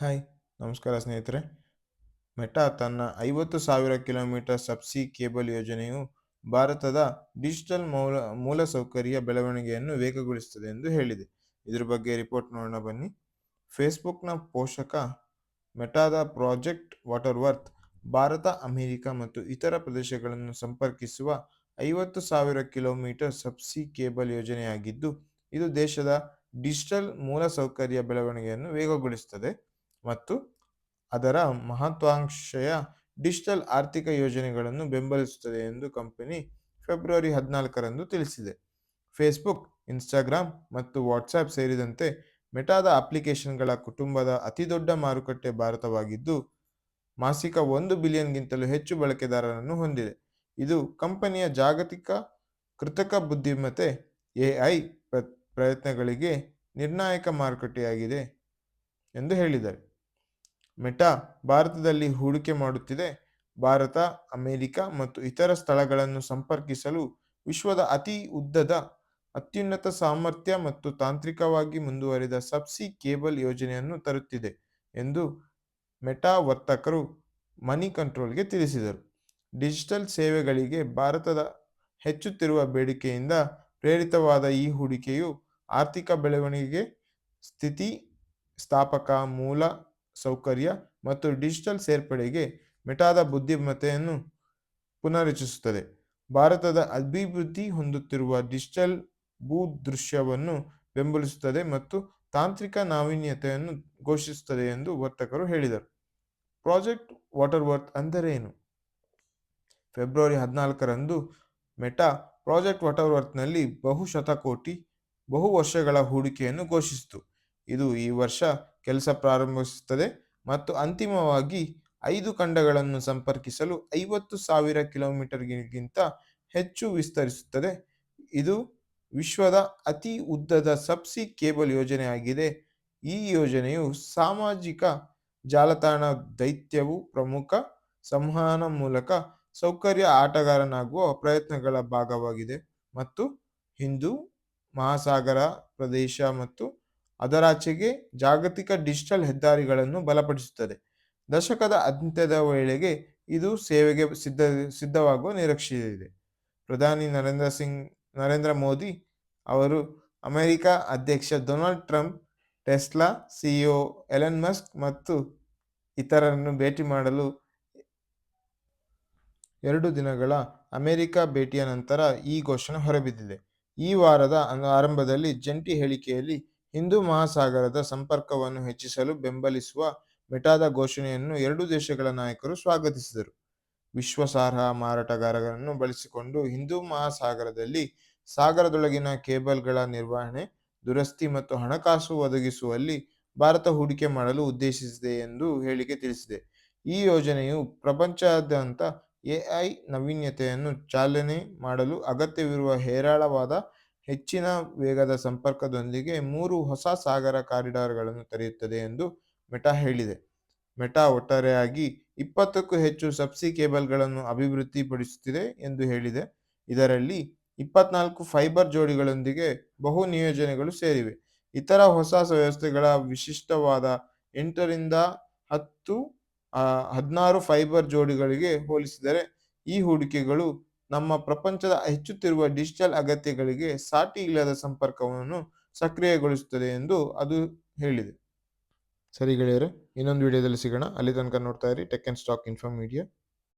Hi ನಮಸ್ಕಾರ ಸ್ನೇಹಿತರೆ. Meta ತನ್ನ ಐವತ್ತು ಸಾವಿರ ಕಿಲೋಮೀಟರ್ ಸಬ್ಸಿ ಕೇಬಲ್ ಯೋಜನೆಯು ಭಾರತದ ಡಿಜಿಟಲ್ ಮೂಲ, ಮೂಲಸೌಕರ್ಯ ಬೆಳವಣಿಗೆಯನ್ನು ವೇಗಗೊಳಿಸುತ್ತದೆ ಎಂದು ಹೇಳಿದೆ. ಇದರ ಬಗ್ಗೆ ರಿಪೋರ್ಟ್ ನೋಡೋಣ ಬನ್ನಿ. ಫೇಸ್ಬುಕ್ನ ಪೋಷಕ ಮೆಟಾದ project Waterworth Bharat, America ಮತ್ತು ಇತರ ಪ್ರದೇಶಗಳನ್ನು ಸಂಪರ್ಕಿಸುವ ಐವತ್ತು ಸಾವಿರ ಕಿಲೋಮೀಟರ್ ಸಬ್ಸಿ ಕೇಬಲ್ ಯೋಜನೆಯಾಗಿದ್ದು, ಇದು ದೇಶದ ಡಿಜಿಟಲ್ ಮೂಲಸೌಕರ್ಯ ಬೆಳವಣಿಗೆಯನ್ನು ವೇಗಗೊಳಿಸುತ್ತದೆ. ಮತ್ತು ಅದರ ಮಹತ್ವಾಕಾಂಕ್ಷೆಯ ಡಿಜಿಟಲ್ ಆರ್ಥಿಕ ಯೋಜನೆಗಳನ್ನು ಬೆಂಬಲಿಸುತ್ತದೆ ಎಂದು ಕಂಪನಿ ಫೆಬ್ರವರಿ ಹದಿನಾಲ್ಕರಂದು ತಿಳಿಸಿದೆ. ಫೇಸ್ಬುಕ್, ಇನ್ಸ್ಟಾಗ್ರಾಮ್ ಮತ್ತು ವಾಟ್ಸ್ಆ್ಯಪ್ ಸೇರಿದಂತೆ ಮೆಟಾದ ಅಪ್ಲಿಕೇಶನ್ಗಳ ಕುಟುಂಬದ ಅತಿದೊಡ್ಡ ಮಾರುಕಟ್ಟೆ ಭಾರತವಾಗಿದ್ದು, ಮಾಸಿಕ ಒಂದು ಬಿಲಿಯನ್ಗಿಂತಲೂ ಹೆಚ್ಚು ಬಳಕೆದಾರರನ್ನು ಹೊಂದಿದೆ. ಇದು ಕಂಪನಿಯ ಜಾಗತಿಕ ಕೃತಕ ಬುದ್ಧಿಮತ್ತೆ ಎಐ ಪ್ರಯತ್ನಗಳಿಗೆ ನಿರ್ಣಾಯಕ ಮಾರುಕಟ್ಟೆಯಾಗಿದೆ ಎಂದು ಹೇಳಿದ್ದಾರೆ. ಮೆಟಾ ಭಾರತದಲ್ಲಿ ಹೂಡಿಕೆ ಮಾಡುತ್ತಿದೆ. ಭಾರತ, ಅಮೆರಿಕ ಮತ್ತು ಇತರ ಸ್ಥಳಗಳನ್ನು ಸಂಪರ್ಕಿಸಲು ವಿಶ್ವದ ಅತಿ ಉದ್ದದ, ಅತ್ಯುನ್ನತ ಸಾಮರ್ಥ್ಯ ಮತ್ತು ತಾಂತ್ರಿಕವಾಗಿ ಮುಂದುವರಿದ ಸಬ್ಸಿ ಕೇಬಲ್ ಯೋಜನೆಯನ್ನು ತರುತ್ತಿದೆ ಎಂದು ಮೆಟಾ ವರ್ತಕರು ಮನಿ ಕಂಟ್ರೋಲ್ಗೆ ತಿಳಿಸಿದರು. ಡಿಜಿಟಲ್ ಸೇವೆಗಳಿಗೆ ಭಾರತದ ಹೆಚ್ಚುತ್ತಿರುವ ಬೇಡಿಕೆಯಿಂದ ಪ್ರೇರಿತವಾದ ಈ ಹೂಡಿಕೆಯು ಆರ್ಥಿಕ ಬೆಳವಣಿಗೆ ಸ್ಥಿತಿ ಸ್ಥಾಪಕ ಮೂಲ ಸೌಕರ್ಯ ಮತ್ತು ಡಿಜಿಟಲ್ ಸೇರ್ಪಡೆಗೆ ಮೆಟಾದ ಬುದ್ಧಿಮತ್ತೆಯನ್ನು ಪುನರ್ರಚಿಸುತ್ತದೆ ಭಾರತದ ಅಭಿವೃದ್ಧಿ ಹೊಂದುತ್ತಿರುವ ಡಿಜಿಟಲ್ ಭೂದೃಶ್ಯವನ್ನು ಬೆಂಬಲಿಸುತ್ತದೆ ಮತ್ತು ತಾಂತ್ರಿಕ ನಾವೀನ್ಯತೆಯನ್ನು ಘೋಷಿಸುತ್ತದೆ ಎಂದು ವರ್ತಕರು ಹೇಳಿದರು. ಪ್ರಾಜೆಕ್ಟ್ ವಾಟರ್ವರ್ತ್ ಅಂದರೆ ಏನು ಫೆಬ್ರವರಿ ಹದಿನಾಲ್ಕರಂದು ಮೆಟಾ ಪ್ರಾಜೆಕ್ಟ್ ವಾಟರ್ವರ್ತ್ನಲ್ಲಿ ಬಹು ಶತಕೋಟಿ ಬಹು ವರ್ಷಗಳ ಹೂಡಿಕೆಯನ್ನು ಘೋಷಿಸಿತು. ಇದು ಈ ವರ್ಷ ಕೆಲಸ ಪ್ರಾರಂಭಿಸುತ್ತದೆ ಮತ್ತು ಅಂತಿಮವಾಗಿ ಐದು ಖಂಡಗಳನ್ನು ಸಂಪರ್ಕಿಸಲು ಐವತ್ತು ಸಾವಿರ ಕಿಲೋಮೀಟರ್ಗಿಂತ ಹೆಚ್ಚು ವಿಸ್ತರಿಸುತ್ತದೆ. ಇದು ವಿಶ್ವದ ಅತಿ ಉದ್ದದ ಸಬ್ಸಿ ಕೇಬಲ್ ಯೋಜನೆಯಾಗಿದೆ. ಈ ಯೋಜನೆಯು ಸಾಮಾಜಿಕ ಜಾಲತಾಣ ದೈತ್ಯವು ಪ್ರಮುಖ ಸಂವಹನ ಮೂಲಕ ಸೌಕರ್ಯ ಆಟಗಾರನಾಗುವ ಪ್ರಯತ್ನಗಳ ಭಾಗವಾಗಿದೆ ಮತ್ತು ಹಿಂದೂ ಮಹಾಸಾಗರ ಪ್ರದೇಶ ಮತ್ತು ಅದರಾಚೆಗೆ ಜಾಗತಿಕ ಡಿಜಿಟಲ್ ಹೆದ್ದಾರಿಗಳನ್ನು ಬಲಪಡಿಸುತ್ತದೆ. ದಶಕದ ಅಂತ್ಯದ ವೇಳೆಗೆ ಇದು ಸೇವೆಗೆ ಸಿದ್ಧ, ಸಿದ್ಧವಾಗುವ ನಿರೀಕ್ಷೆಯಿದೆ. ಪ್ರಧಾನಿ ನರೇಂದ್ರ ಸಿಂಗ್, ನರೇಂದ್ರ ಮೋದಿ ಅವರು ಅಮೆರಿಕ ಅಧ್ಯಕ್ಷ Donald Trump, Tesla CEO Elon Musk ಮತ್ತು ಇತರರನ್ನು ಭೇಟಿ ಮಾಡಲು ಎರಡು ದಿನಗಳ ಅಮೆರಿಕ ಭೇಟಿಯ ನಂತರ ಈ ಘೋಷಣೆ ಹೊರಬಿದ್ದಿದೆ. ಈ ವಾರದ ಆರಂಭದಲ್ಲಿ ಜಂಟಿ ಹೇಳಿಕೆಯಲ್ಲಿ ಹಿಂದೂ ಮಹಾಸಾಗರದ ಸಂಪರ್ಕವನ್ನು ಹೆಚ್ಚಿಸಲು ಬೆಂಬಲಿಸುವ ಮೆಟಾದ ಘೋಷಣೆಯನ್ನು ಎರಡೂ ದೇಶಗಳ ನಾಯಕರು ಸ್ವಾಗತಿಸಿದರು. ವಿಶ್ವಾಸಾರ್ಹ ಮಾರಾಟಗಾರರನ್ನು ಬಳಸಿಕೊಂಡು ಹಿಂದೂ ಮಹಾಸಾಗರದಲ್ಲಿ ಸಾಗರದೊಳಗಿನ ಕೇಬಲ್ಗಳ ನಿರ್ವಹಣೆ, ದುರಸ್ತಿ ಮತ್ತು ಹಣಕಾಸು ಒದಗಿಸುವಲ್ಲಿ ಭಾರತ ಹೂಡಿಕೆ ಮಾಡಲು ಉದ್ದೇಶಿಸಿದೆ ಎಂದು ಹೇಳಿಕೆ ತಿಳಿಸಿದೆ. ಈ ಯೋಜನೆಯು ಪ್ರಪಂಚದಾದ್ಯಂತ ಎಐ ನವೀನ್ಯತೆಯನ್ನು ಚಾಲನೆ ಮಾಡಲು ಅಗತ್ಯವಿರುವ ಹೇರಳವಾದ ಹೆಚ್ಚಿನ ವೇಗದ ಸಂಪರ್ಕದೊಂದಿಗೆ ಮೂರು ಹೊಸ ಸಾಗರ ಕಾರಿಡಾರ್ಗಳನ್ನು ತೆರೆಯುತ್ತದೆ ಎಂದು ಮೆಟಾ ಹೇಳಿದೆ. ಮೆಟಾ ಒಟ್ಟಾರೆಯಾಗಿ ಇಪ್ಪತ್ತಕ್ಕೂ ಹೆಚ್ಚು ಸಬ್ಸಿ ಕೇಬಲ್ಗಳನ್ನು ಅಭಿವೃದ್ಧಿಪಡಿಸುತ್ತಿದೆ ಎಂದು ಹೇಳಿದೆ. ಇದರಲ್ಲಿ ಇಪ್ಪತ್ನಾಲ್ಕು ಫೈಬರ್ ಜೋಡಿಗಳೊಂದಿಗೆ ಬಹು ನಿಯೋಜನೆಗಳು ಸೇರಿವೆ. ಇತರ ಹೊಸ ವ್ಯವಸ್ಥೆಗಳ ವಿಶಿಷ್ಟವಾದ ಎಂಟರಿಂದ ಹತ್ತು ಹದಿನಾರು ಫೈಬರ್ ಜೋಡಿಗಳಿಗೆ ಹೋಲಿಸಿದರೆ ಈ ಹೂಡಿಕೆಗಳು ನಮ್ಮ ಪ್ರಪಂಚದ ಹೆಚ್ಚುತ್ತಿರುವ ಡಿಜಿಟಲ್ ಅಗತ್ಯಗಳಿಗೆ ಸಾಟಿ ಇಲ್ಲದ ಸಂಪರ್ಕವನ್ನು ಸಕ್ರಿಯಗೊಳಿಸುತ್ತದೆ ಎಂದು ಅದು ಹೇಳಿದೆ. ಸರಿ ಗೆಳೆಯರೆ, ಇನ್ನೊಂದು ವಿಡಿಯೋದಲ್ಲಿ ಸಿಗೋಣ. ಅಲ್ಲಿ ತನಕ ನೋಡ್ತಾ ಇರಿ. Tech and stock info media